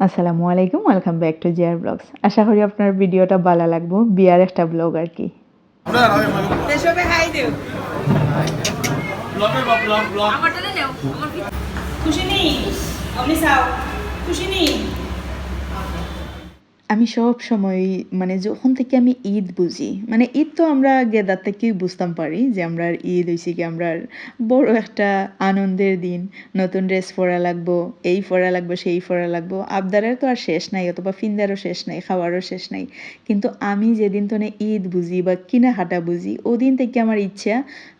আসসালামু আলাইকুম welcome back to জিয়ার ব্লগস আশা করি আপনার ভিডিওটা ভালো লাগবো বিয়ার একটা ব্লগ আর কি খুশি নেই? আপনি চাও? খুশি নেই? আমি সব সময় মানে যখন থেকে আমি ঈদ বুঝি মানে ঈদ তো আমরা গেদার থেকেই বুঝতাম পারি যে আমরা ঈদ হয়েছি কি, আমরা বড় একটা আনন্দের দিন, নতুন ড্রেস পরা লাগবো, এই পরা লাগবো, সেই পরা লাগবো, আবদারের তো আর শেষ নাই, অথবা ফিন্দারও শেষ নাই, খাওয়ারও শেষ নাই, কিন্তু আমি যেদিন তো ঈদ বুঝি বা কিনাহাটা বুঝি, ওদিন থেকে আমার ইচ্ছা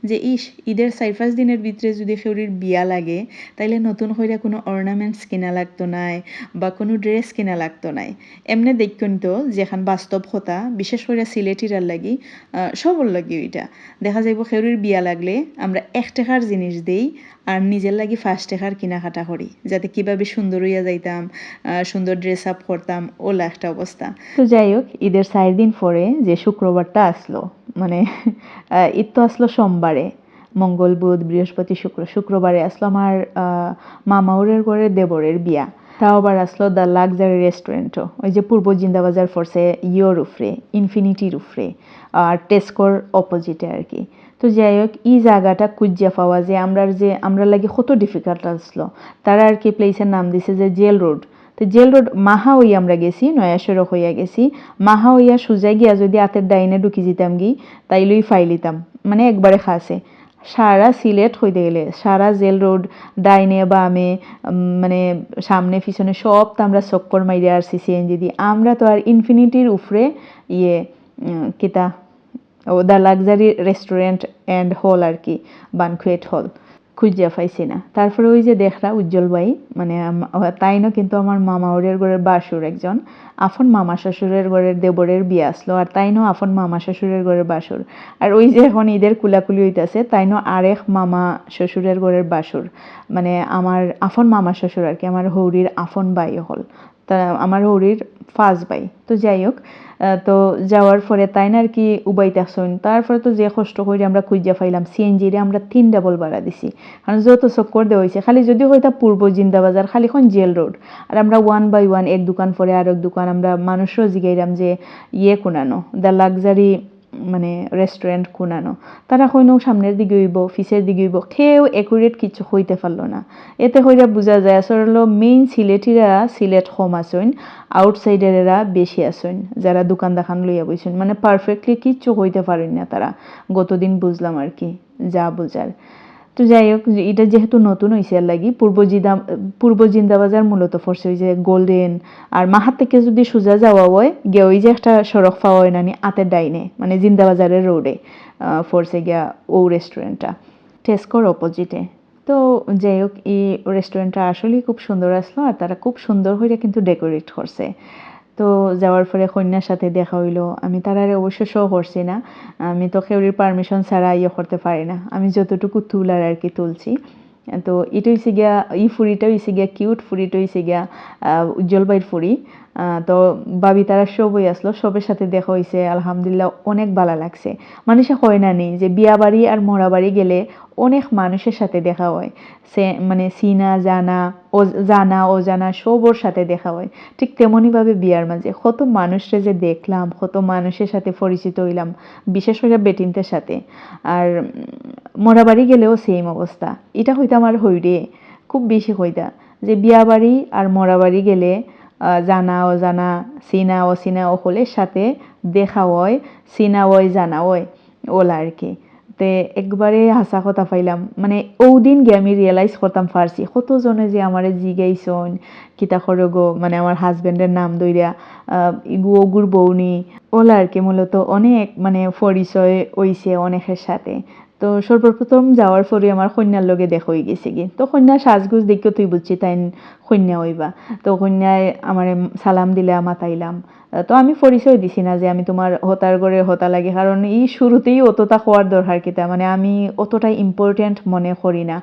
যে ইস, ঈদের চার পাঁচ দিনের ভিতরে যদি সেউরির বিয়া লাগে, তাইলে নতুন করে কোনো অর্নামেন্টস কিনা লাগতো নাই বা কোনো ড্রেস কিনা লাগতো নাই। এমনি দেখুন যেখান বাস্তব কথা, বিশেষ করে সিলেটিরার লাগি সবর লাগি ওইটা। দেখা যাইব সেউরির বিয়া লাগলে আমরা এক টাকার জিনিস দেই আর নিজের লাগি ফার্স্ট টাকার কেনাকাটা করি, যাতে কীভাবে সুন্দর হইয়া যাইতাম সুন্দর ড্রেস আপ করতাম, ওলা একটা অবস্থা। তো যাই হোক, ঈদের চার দিন পরে যে শুক্রবারটা আসলো মানে ঈদ তো আসলো সোমবারে, মঙ্গল বুধ, বৃহস্পতি শুক্র, শুক্রবারে আসলো আমার মামাউরের ঘরে দেবরের বিয়া। তাও আবার আসলো দ্য লাক্সারি রেস্টুরেন্টও ওই যে পূর্ব জিন্দাবাজার ফোর্সে ইয়োর উফরে ইনফিনিটির উফরে আর টেস্কোর অপোজিটে আর কি। তো যাই হোক, এই জায়গাটা কুজ্জা পাওয়া যে আমরা যে, আমরা লাগে কত ডিফিকাল্ট আসলো। তারা আর কি প্লেসের নাম দিছে যে জেল রোড। তো জেল রোড মাহা হইয়া আমরা গেছি নয়াসড়ক হইয়া গেছি। মাহা হইয়া সুজা গিয়া যদি হাতের ডাইনে ঢুকি যেতাম গি তাইলেই ফাইলিতাম মানে একবারে খাসে। সারা সিলেট হইতে গেলে, সারা জেল রোড, ডাইনে আমি মানে সামনে পিছনে সব তো আমরা চক্কর মাইরে আসছি সিএনজি দিয়ে আমরা তো আর ইনফিনিটির উপরে ইয়ে কিতা, ও the luxury restaurant and hall আর কি বানকুয়েট হল। খুঁজিয়া পাইছি না। তারপরে ওই যে দেখরা উজ্জ্বল ভাই মানে ও- তাইনও কিন্তু আমার মামা ওরের ঘরের বাসুর একজন। আফন মামা শ্বশুরের ঘরের দেবরের বিয়ে আসলো, আর তাই তাইনও আফন মামা শ্বশুরের ঘরের বাসুর। আর ওই যে এখন ঈদের কুলাকুলি হইতাছে, তাইনও আরেক মামা শ্বশুরের ঘরের বাসুর। মানে আমার আফন মামা শ্বশুর আর কি, আমার হৌরির আফন বাই হল। তা আমার হরির ফার্স্ট বাই তো যাই হোক তো যাওয়ার পরে তাই না আর কি উবাইতে আসুন তারপরে তো যে কষ্ট করে আমরা খুঁজা পাইলাম সিএনজি রে আমরা তিন ডাবল ভাড়া দিছি। কারণ যত চক্কর দেওয়া হয়েছে খালি যদি তা পূর্ব জিন্দাবাজার, খালি এখন জেল রোড। আর আমরা ওয়ান বাই ওয়ান এক দোকান পরে আর এক দোকান, আমরা মানুষও জিগাইলাম যে ইয়ে কোনানো দ্য লাক্সারি মানে রেস্টুরেন্ট খুনানো। তারা কইনো সামনের দিকে হইব অফিসের দিকে হইব, কেউ একুরেট কিছু হইতে পারল না। এতে হইরা বোঝা যায় আসলে মেইন সিলেটিরা সিলেট হোম আসইন আউটসাইডারেরা বেশি আসইন যারা দোকান দেখান লইয়া বইছেন। মানে পারফেক্টলি কিচ্ছু হইতে পারেন না তারা। গতদিন বুঝলাম আর কি, যা বোঝার। তো যাই হোক এটা যেহেতু নতুন হয়েছে আর লাগি, পূর্ব জিদা, পূর্ব জিন্দাবাজার মূলত ফরছে ওই যে গোল্ডেন আর মাহাত থেকে যদি সোজা যাওয়া হয়, গিয়ে ওই যে একটা সড়ক পাওয়া হয় নানি আতের ডাইনে মানে জিন্দাবাজারের রোডে ফরছে গিয়া ও রেস্টুরেন্টটা টেস্কোর অপোজিটে তো যাই হোক, এই রেস্টুরেন্টটা আসলেই খুব সুন্দর আসলো আর তারা খুব সুন্দর হয়ে কিন্তু ডেকোরেট করছে। তো যাওয়ার পরে কন্যার সাথে দেখা হইল। আমি তারারে অবশ্য শো করছি না। আমি তো কেউরির পারমিশন ছাড়া ইয়ে করতে পারি না। আমি যতটুকু তুলার আর কি তুলছি। তো এটা হয়েছে গিয়া ই ফুরিটা হয়েছে গিয়া কিউট ফুরিটা হয়েছে গিয়া আহ, উজ্জ্বল বাইর ফুরি আহ, তো বাবি তারা সবই আসলো। সবের সাথে দেখা হয়েছে আলহামদুলিল্লাহ অনেক ভালো লাগছে। মানুষে হয় না নেই যে বিয়া বাড়ি আর মরা বাড়ি গেলে মানুষের সাথে দেখা হয়। সে মানে সিনা, জানা, ও জানা ও জানা সবর সাথে দেখা হয়। ঠিক তেমনইভাবে বিয়ার মাঝে। কত মানুষরে যে দেখলাম, কত মানুষের সাথে পরিচিত হইলাম, বিশেষ করে বেটিনদের সাথে। আর মরাবাড়ি গেলেও সেম অবস্থা। এটা হইতা আমার হইরে, খুব বেশি হইতা। যে বিয়া বাড়ি আর মরাবাড়ি গেলে জানা, অজানা চিনা অচিনা অকলের সাথে দেখা হয় চিনা হয়, জানা হয়, ওলা আর কি। তে একবারে হাসা কথা পাইলাম। মানে ওদিন দিন গিয়ে আমি রিয়েলাইজ করতাম পারছি কতজনে যে আমার জিগাইছন কিতা করে গো মানে আমার হাজবেন্ডের নাম দইরা ইগু গুর বৌনি ওলা আর কি মূলত অনেক মানে পরিচয় হইছে অনেকের সাথে। তো সর্বপ্রথম যাওয়ার পরে আমার কন্যার লগে দেখা হয়ে গেছে কি তো কন্যা সাজগুজ দেখে তুই বুঝছি তাই কন্যা হইবা। তো কন্যায় আমার সালাম দিলে মাতাইলাম তো আমি পরিচয় দিছি না যে আমি তোমার হতার করে হতা লাগে, কারণ এই শুরুতেই অতটা হওয়ার দরকার কিতা মানে আমি অতটা ইম্পর্টেন্ট মনে করি না।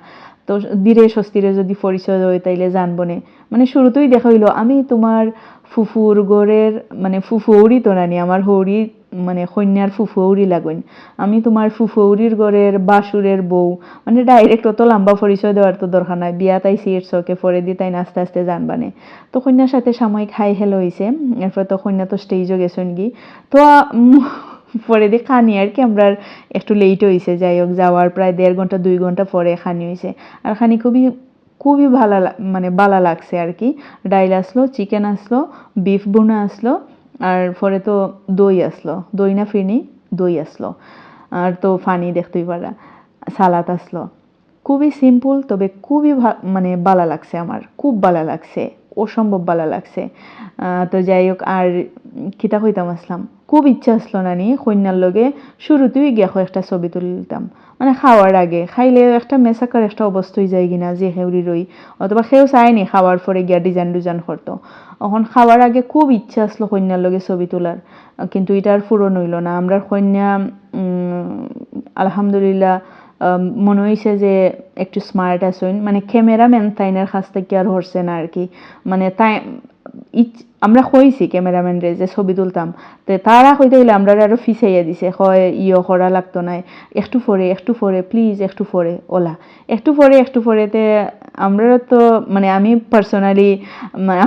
তো ধীরে স্বস্তিরে যদি পরিচয় হয়, তাইলে জানব নে। মানে শুরুতেই দেখা হইল, আমি তোমার ফুফুর গড়ের মানে ফুফু হৌরি তো নানি আমার হৌরি মানে কন্যার ফুফৌরি লাগুন। আমি তোমার ফুফৌরির ঘরের বাসুরের বউ। মানে ডাইরেক্ট অত লম্বা পরিচয় দেওয়ার তো দরকার নাই। বিয়া তাই এর চকে পরে দি তাই আস্তে আস্তে জানবানে তো কন্যার সাথে সাময়িক হাই হেলো হয়েছে এরপর তো কন্যা তো স্টেজও গেছেন গি। তো পরে দিয়ে খানি আর কি আমরা একটু লেট হয়েছে যাই হোক যাওয়ার প্রায় দেড় ঘণ্টা, দুই ঘণ্টা পরে খানি হয়েছে আর খানি খুবই খুবই ভালো মানে ভালো লাগছে আর কি। ডাইল আসলো, চিকেন আসলো, বিফ বোনা আসলো আর পরে তো দই আসলো। দই না ফিরনি দই আসলো। আর তো ফানি দেখতেই পারা। সালাদ আসলো। খুবই সিম্পল তবে খুবই মানে ভালো লাগছে আমার। খুব ভালো লাগছে। অসম্ভব ভালো লাগছে। তো যাই হোক, আর কিতা কইতাম আসলাম? খুব ইচ্ছা আসলো নানি, কন্যার লগে শুরুতেই গিয়া একটা ছবি তুলতাম। মানে খাওয়ার আগে, খাইলে একটা মেসাকার একটা অবস্থা হয়ে যায় কিনা, যে হেউরি রই, অথবা সেও চায়নি খাওয়ার পরে গিয়া ডিজাইন ডিজাইন করতো। এখন খাওয়ার আগে খুব ইচ্ছা আসলো কন্যার লগে ছবি তোলার, কিন্তু এটা আর পূরণ হইল না। আমরা কন্যা আলহামদুলিল্লাহ মনে হয়েছে যে একটু স্মার্ট আছেন। মানে ক্যামেরাম্যান তাইনের কাছ থেকে আর হরছে না আর কি মানে তাই আমরা কইছি ক্যামেরাম্যান রে যে ছবি তুলতাম। তো তারা কইতে গেলে আমরা আরও ফিসাইয়া দিছে হয় ইয়ে করা লাগতো নাই একটু পরে একটু পরে প্লিজ একটু পরে, ওলা। একটু পরে, একটু পরেতে আমরা তো মানে আমি পার্সোনালি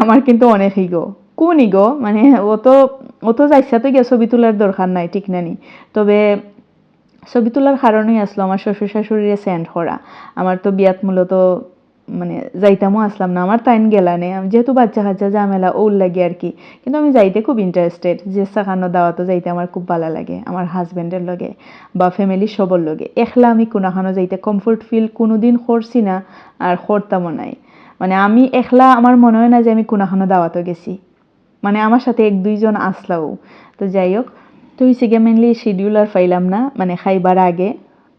আমার কিন্তু অনেক ইগো কোন ইগো মানে অত অত যাইসা তো গিয়ে ছবি তোলার দরকার নাই, ঠিক নানি তবে ছবি তোলার কারণেই আসলো, আমার শ্বশুর শাশুড়িরে সেন্ড করা। আমার তো বিয়াত মূলত মানে যাইতামও আসলাম না, আমার টাইম গেলানে যেহেতু বাচ্চা কাচ্চা ঝামেলা, ওর লাগে আর কি। কিন্তু আমি যাইতে খুব ইন্টারেস্টেড যে সাকানো দাওয়াতও যাইতে আমার খুব ভালো লাগে, আমার হাজব্যান্ডের লগে বা ফ্যামিলির সবর লগে। একলা আমি কোনাখানো যাইতে কমফোর্ট ফিল কোনোদিন করছি না আর করতামও নাই। মানে আমি একলা, আমার মনে হয় না যে আমি কোনাখানো দাওয়াতও গেছি। মানে আমার সাথে এক দুইজন আসলাও। তো যাই হোক তো হয়েছে গিয়ে মেনলি শিডিউল আর পাইলাম না মানে খাইবার আগে।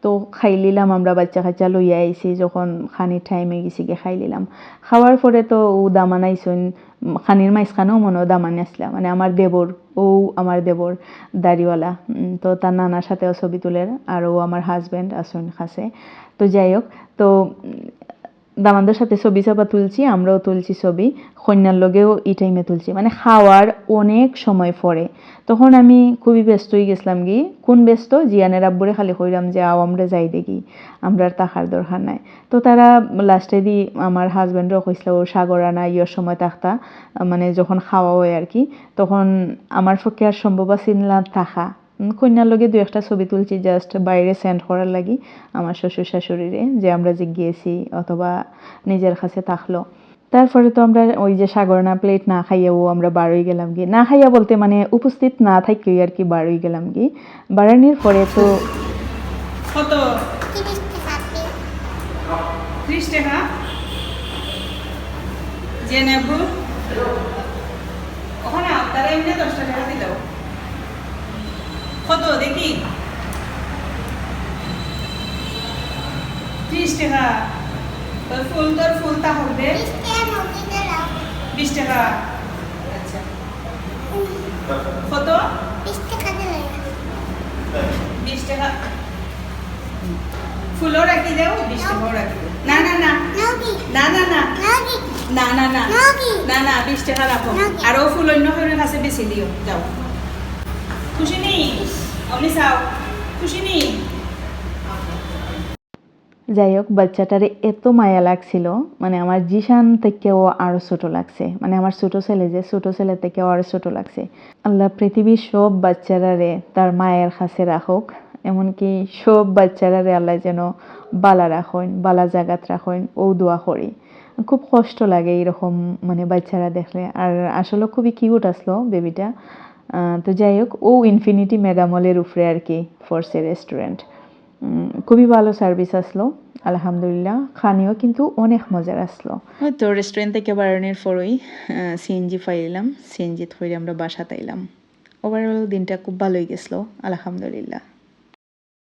তো খাই লিলাম আমরা বাচ্চা কাচ্চা লইয়া আইছি, যখন খানির টাইমে গেছি গিয়ে খাই লিলাম। খাওয়ার পরে তো ও দামান আইসন খানির মাইসখানেও মনে দামান আসলা মানে আমার দেবর, ও আমার দেবর দাড়িওয়ালা। তো তার নানার সাথেও ছবি তুলের, আর ও আমার হাজব্যান্ড আসন খাসে তো যাই হোক, তো দামানদের সাথে ছবি চাপা তুলছি, আমরাও তুলছি ছবি, কন্যার লগেও এই টাইমে তুলছি। মানে খাওয়ার অনেক সময় পরে। তখন আমি খুবই ব্যস্ত হয়ে গেছিলাম কি কোন ব্যস্ত? জিয়ানের আব্বুরে খালি কইলাম যে, আও, আমরা যাই দেখি। আমরা আর তাকার দরকার নাই। তো তারা লাস্টে দি আমার হাজব্যান্ডও কইছিল, ও সাগর আনা, ইয়ের সময় থাকতা মানে যখন খাওয়া হয় আর কি, তখন আমার পক্ষে আর সম্ভব আছিল না থাকা কন্যার লগে দু একটা ছবি তুলছি জাস্ট বাইরে সেন্ড করার লাগি আমার শ্বশুর শাশুড়িরে যে আমরা যে গিয়েছি অথবা নিজের কাছে থাকল। তারপরে তো আমরা ওই যে সাগরনা প্লেট না খাইয়াও আমরা বারোই গেলাম কি না খাইয়া বলতে মানে উপস্থিত না থাকি আর কি বারোই গেলাম কি বাড়ানির পরে তো কত? ত্রিশ টাকা যে নেব। ওখানে আপনারা এমনি দশটা টাকা কত? দেখি। ত্রিশ টাকা। তোর ফুল তোর ফুল তা হবে? বিশ টাকা আচ্ছা। কত? বিশ টাকা ফুলও রাখি দেও বিশ টাকাও রাখি না না না। না না না। না না না। না না বিশ টাকা রাখো। নাকি? আর ও ফুল অন্য কাছে বেশি দিও। যাও। খুশি নেই অমনি চাও খুশি নেই যাই হোক বাচ্চাটারে এত মায়া লাগছিল মানে আমার জিশান থেকেও আরও ছোট লাগছে। মানে আমার ছোট ছেলে যে, ছোট ছেলে থেকেও আরও ছোট লাগছে। আল্লাহ, পৃথিবীর সব বাচ্চারারে তার মায়ের কাছে রাখুক। এমনকি সব বাচ্চারারে আল্লাহ যেন বালা রাখেন, বালা জাগাত রাখেন, ও দোয়া করি। খুব কষ্ট লাগে এরকম মানে বাচ্চারা দেখলে। আর আসলে খুবই কিউট আসলো বেবিটা তো যাই হোক, ও ইনফিনিটি মেগামলের উপরে আর কি ফোর্সে রেস্টুরেন্ট খুবই ভালো সার্ভিস আসলো, আলহামদুলিল্লাহ। খানিও কিন্তু অনেক মজার আসলো। তো রেস্টুরেন্ট থেকে বাড়ানোর পরই সিএনজি ফাইলাম সিএনজি থইলে আমরা বাসা তাইলাম ওভারঅল দিনটা খুব ভালোই গেছিল আলহামদুলিল্লাহ।